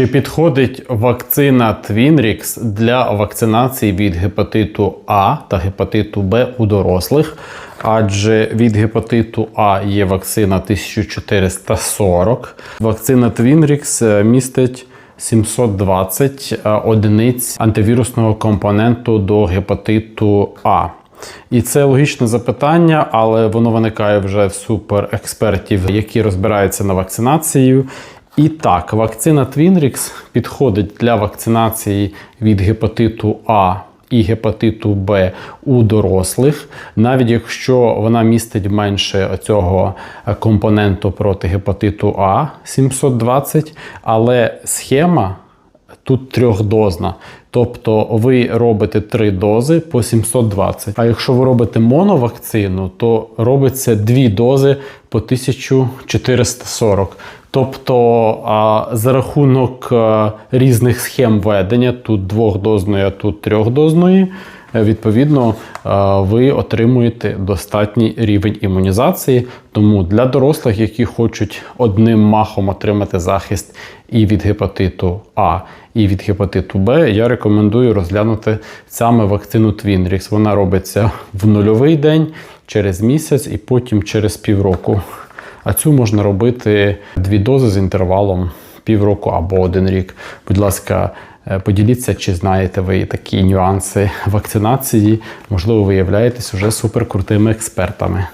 Чи підходить вакцина Twinrix для вакцинації від гепатиту А та гепатиту Б у дорослих? Адже від гепатиту А є вакцина 1440. Вакцина Twinrix е, містить 720 е, одиниць антивірусного компоненту до гепатиту А. І це логічне запитання, але воно виникає вже в суперекспертів, які розбираються на вакцинацію. І так, вакцина Twinrix підходить для вакцинації від гепатиту А і гепатиту Б у дорослих, навіть якщо вона містить менше цього компоненту проти гепатиту А 720, але схема тут трьохдозна. Тобто ви робите три дози по 720. А якщо ви робите моновакцину, то робиться дві дози по 1440. Тобто а, за рахунок а, різних схем ведення, тут двохдозної, а тут трьохдозної, е, відповідно, ви отримуєте достатній рівень імунізації. Тому для дорослих, які хочуть одним махом отримати захист і від гепатиту А, і від гепатиту Б, я рекомендую розглянути саме вакцину Twinrix. Вона робиться в нульовий день через місяць і потім через півроку. А цю можна робити дві дози з інтервалом півроку або один рік. Будь ласка, е, поділіться, чи знаєте ви такі нюанси вакцинації. Можливо, ви являєтесь вже суперкрутими експертами.